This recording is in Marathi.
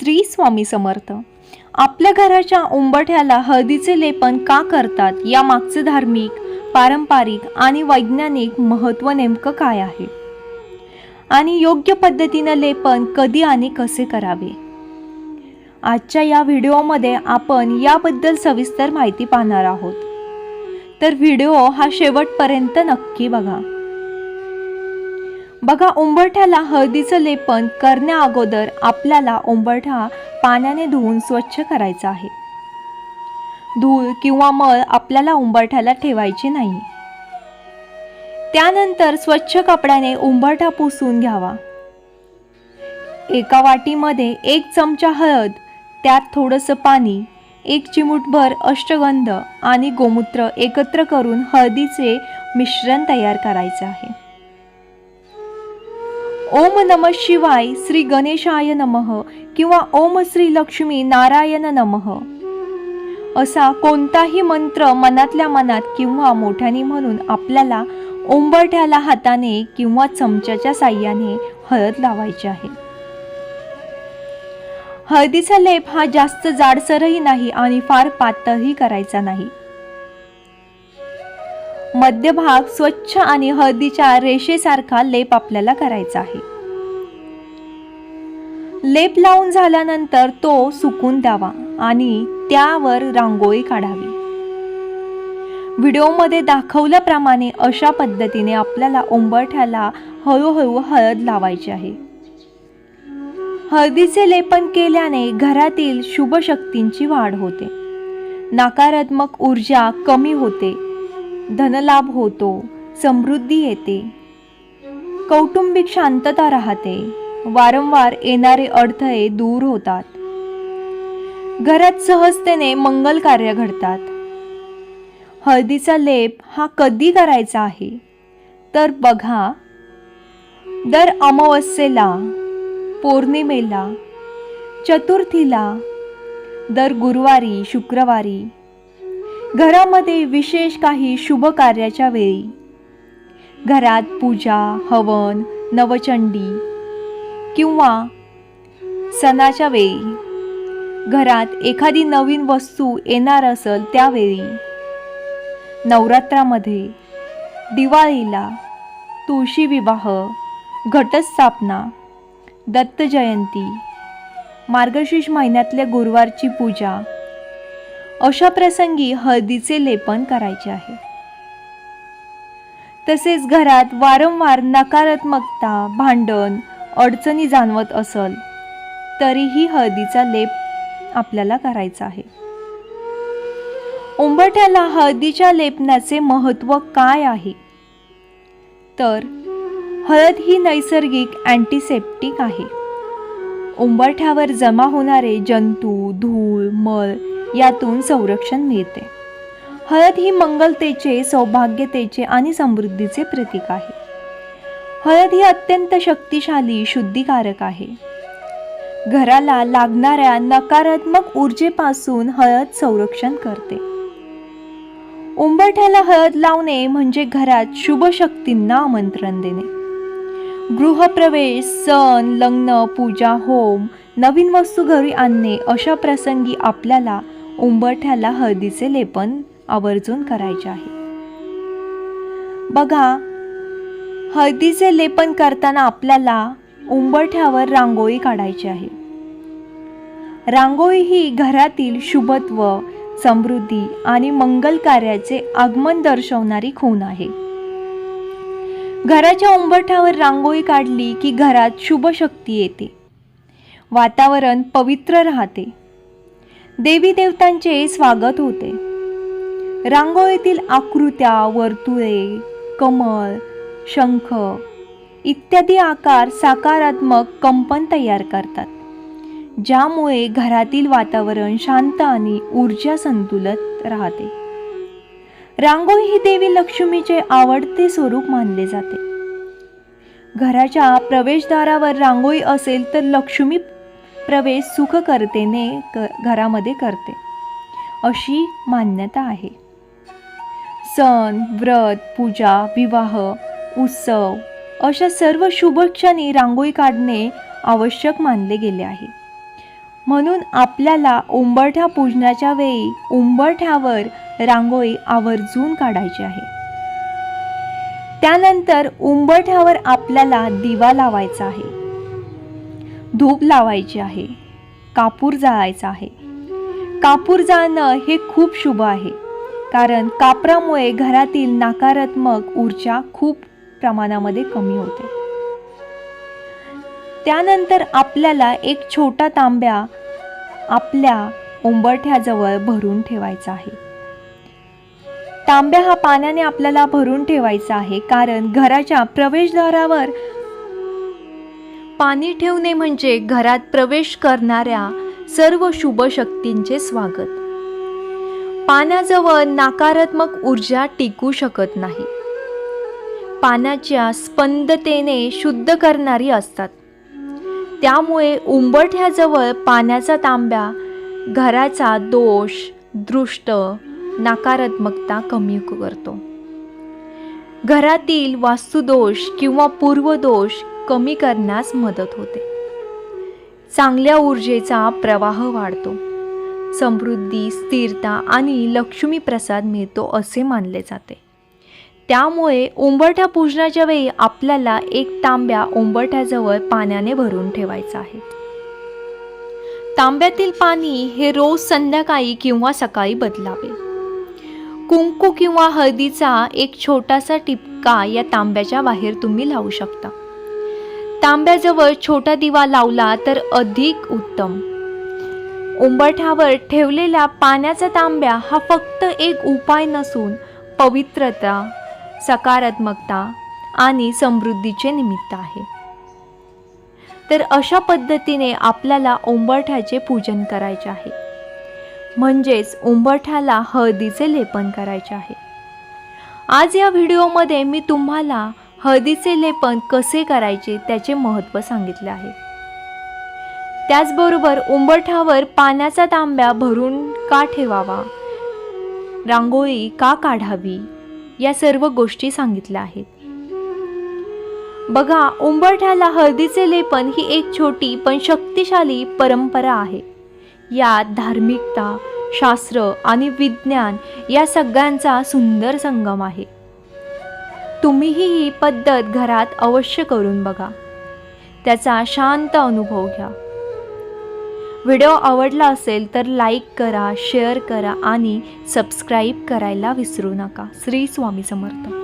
श्री स्वामी समर्थ. आपल्या घराच्या उंबठ्याला हळदीचे लेपन का करतात? या मागचे धार्मिक पारंपरिक आणि वैज्ञानिक महत्त्व नेमकं काय आहे? आणि योग्य पद्धतीनं लेपन कधी आणि कसे करावे? आजच्या या व्हिडिओमध्ये आपण याबद्दल सविस्तर माहिती पाहणार आहोत. तर व्हिडिओ हा शेवटपर्यंत नक्की बघा. बघा उंबरठ्याला हळदीचं लेपन करण्या अगोदर आपल्याला उंबरठा पाण्याने धुवून स्वच्छ करायचा आहे. धूळ किंवा मळ आपल्याला उंबरठ्याला ठेवायची नाही. त्यानंतर स्वच्छ कपड्याने उंबरठा पुसून घ्यावा. एका वाटीमध्ये एक चमचा हळद त्यात थोडंसं पाणी एक चिमूटभर अष्टगंध आणि गोमूत्र एकत्र करून हळदीचे मिश्रण तयार करायचे आहे. ओम नम शिवाय श्री गणेशाय नमः किंवा ओम श्री लक्ष्मी नारायण नमः. असा कोणताही मंत्र मनातल्या मनात किंवा मोठ्याने म्हणून आपल्याला उंबरठ्याला हाताने किंवा चमच्याच्या साह्याने हळद लावायची आहे. हळदीचा लेप हा जास्त जाडसरही नाही आणि फार पातळही करायचा नाही. मध्यभाग स्वच्छ आणि हळदीच्या रेषेसारखा लेप आपल्याला करायचा आहे. लेप लावून झाल्यानंतर तो सुकून द्यावा आणि त्यावर रांगोळी काढावी. व्हिडिओमध्ये दाखवल्याप्रमाणे अशा पद्धतीने आपल्याला उंबरठ्याला हळूहळू हळद लावायची आहे. हळदीचे लेपन केल्याने घरातील शुभशक्तींची वाढ होते. नकारात्मक ऊर्जा कमी होते. धनलाभ होतो समृद्धी येते. कौटुंबिक शांतता राहते वारंवार येणारे अडथळे दूर होतात. घरात सहजतेने मंगल कार्य घडतात. हळदीचा लेप हा कधी करायचा आहे? तर बघा दर अमावस्येला पौर्णिमेला चतुर्थीला दर गुरुवारी शुक्रवारी घरामध्ये विशेष काही शुभ कार्याच्या वेळी. घरात पूजा हवन नवचंडी किंवा सणाच्या वेळी. घरात एखादी नवीन वस्तू येणार असेल त्यावेळी. नवरात्रामध्ये दिवाळीला तुळशी विवाह घटस्थापना दत्तजयंती मार्गशीर्ष महिन्यातल्या गुरुवारची पूजा अशा प्रसंगी हळदीचे लेपन करायचे आहे. तसेच घरात वारंवार नकारात्मकता भांडण अडचणी जाणवत असल तरीही हळदीचा लेप आपल्याला करायचा आहे. उंबरठ्याला हळदीच्या लेपनाचे महत्त्व काय आहे? तर हळद ही नैसर्गिक अँटीसेप्टिक आहे. उंबरठ्यावर जमा होणारे जंतू धूळ मळ यातून संरक्षण मिळते. हळद ही मंगलतेचे सौभाग्यतेचे आणि समृद्धीचे प्रतीक आहे. हळद ही अत्यंत शक्तिशाली शुद्धिकारक आहे. घराला लागणाऱ्या नकारात्मक ऊर्जेपासून हळद संरक्षण करते. उंबरठ्याला हळद लावणे म्हणजे घरात शुभ शक्तींना आमंत्रण देणे. गृहप्रवेश सण लग्न पूजा होम नवीन वस्तू घरी आणणे अशा प्रसंगी आपल्याला उंबरठ्याला हळदीचे लेपन आवर्जून करायचे आहे. बघा हळदीचे लेपन करताना आपल्याला उंबरठ्यावर रांगोळी काढायची आहे. रांगोळी ही घरातील शुभत्व समृद्धी आणि मंगल कार्याचे आगमन दर्शवणारी खूण आहे. घराच्या उंबरठ्यावर रांगोळी काढली की घरात शुभ शक्ती येते. वातावरण पवित्र राहते. देवी देवतांचे स्वागत होते. रांगोळीतील आकृत्या वर्तुळे कमळ शंख इत्यादी आकार सकारात्मक कंपन तयार करतात ज्यामुळे घरातील वातावरण शांत आणि ऊर्जा संतुलित राहते. रांगोळी ही देवी लक्ष्मीचे आवडते स्वरूप मानले जाते. घराच्या प्रवेशद्वारावर रांगोळी असेल तर लक्ष्मी प्रवेश सुखकर्तेने क घरामध्ये करते. अशी मान्यता आहे. सण व्रत पूजा विवाह उत्सव अशा सर्व शुभ क्षणी रांगोळी काढणे आवश्यक मानले गेले आहे. म्हणून आपल्याला उंबरठ्या पूजनाच्या वेळी उंबरठ्यावर रांगोळी आवर्जून काढायची आहे. त्यानंतर उंबरठ्यावर आपल्याला दिवा लावायचा आहे. धूप लावायची आहे. कापूर जाळायचा आहे. कापूर जाळणं हे खूप शुभ आहे. कारण कापरामुळे घरातील नकारात्मक ऊर्जा खूप प्रमाणामध्ये कमी होते. त्यानंतर आपल्याला एक छोटा तांब्या आपल्या उंबरठ्याजवळ भरून ठेवायचा आहे. तांब्या हा पाण्याने आपल्याला भरून ठेवायचा आहे. कारण घराच्या प्रवेशद्वारावर पाणी ठेवणे म्हणजे घरात प्रवेश करणाऱ्या सर्व शुभ शक्तींचे स्वागत. पाण्याजवळ नकारात्मक ऊर्जा टिकू शकत नाही. पाण्याच्या स्पंदतेने शुद्ध करणारी असतात. त्यामुळे उंबरठ्याजवळ पाण्याचा तांब्या घराचा दोष दृष्ट नकारात्मकता कमी करतो. घरातील वास्तुदोष किंवा पूर्वदोष कमी करण्यास मदत होते. चांगल्या ऊर्जेचा प्रवाह वाढतो. समृद्धी स्थिरता आणि लक्ष्मी प्रसाद मिळतो असे मानले जाते. त्यामुळे उंबरठ्या पूजनाच्या वेळी आपल्याला एक तांब्या उंबरठ्याजवळ पाण्याने भरून ठेवायचा आहे. तांब्यातील पाणी हे रोज संध्याकाळी किंवा सकाळी बदलावे. कुंकू किंवा हळदीचा एक छोटासा टिपका या तांब्याच्या बाहेर तुम्ही लावू शकता. तांब्याजवळ छोटा दिवा लावला तर अधिक उत्तम. उंबरठ्यावर ठेवलेल्या पाण्याचा तांब्या हा फक्त एक उपाय नसून पवित्रता सकारात्मकता आणि समृद्धीचे निमित्त आहे. तर अशा पद्धतीने आपल्याला उंबरठ्याचे पूजन करायचे आहे. म्हणजेच उंबरठ्याला हळदीचे लेपन करायचे आहे. आज या व्हिडिओमध्ये मी तुम्हाला हळदीचे लेपन कसे करायचे त्याचे महत्त्व सांगितले आहे. त्याचबरोबर उंबरठावर पाण्याचा तांब्या भरून का ठेवावा? रांगोळी का काढावी? या सर्व गोष्टी सांगितल्या आहेत. बघा उंबरठ्याला हळदीचे लेपन ही एक छोटी पण शक्तिशाली परंपरा आहे. यात धार्मिकता शास्त्र आणि विज्ञान या सगळ्यांचा सुंदर संगम आहे. तुम्हीही ही पद्धत घरात अवश्य करून बघा. त्याचा शांत अनुभव घ्या. व्हिडिओ आवडला असेल तर लाईक करा शेअर करा आणि सबस्क्राईब करायला विसरू नका. श्री स्वामी समर्थ.